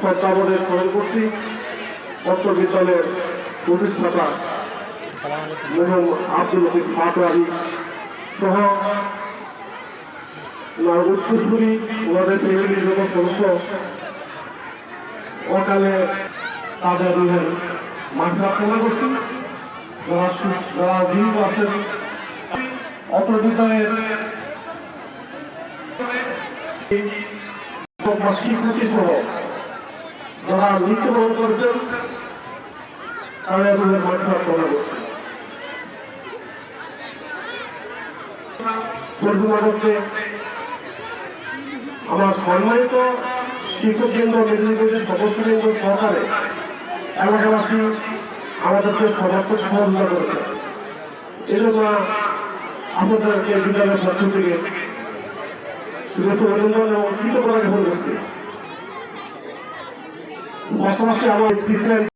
তত্ত্বাবধানে স্মরণ করছি বিদ্যালয়ের প্রতিষ্ঠাতা মরহম আব্দুল লতিফ পাটোয়ারি সহ ওনার উত্তরসূরি ওনাদের ফ্যামিলির যত সদস্য, অকালে তাদের রুহের মাঠে কামনা করছি যারা যারা জীবিত আছেন। অত্র বিদ্যালয়ের শিক্ষার্থী সহ যারা মৃত্যুবরণ করেছেন তারা রুহের মাঠে কামনা করছি আমার সম্মানিত শিক্ষক কেন্দ্র, মেদিনীপুরের সদস্য কেন্দ্র সরকারে এলাকাবাসী আমাদেরকে সমার্থক সহযোগিতা করেছে। এই জন্য আপনাদেরকে বিদ্যালয়ের পক্ষ থেকে শুভেচ্ছা অভিনন্দন এবং কৃতজ্ঞতা জ্ঞাপন করছি। পাশাপাশি আমার প্রেসিডেন্ট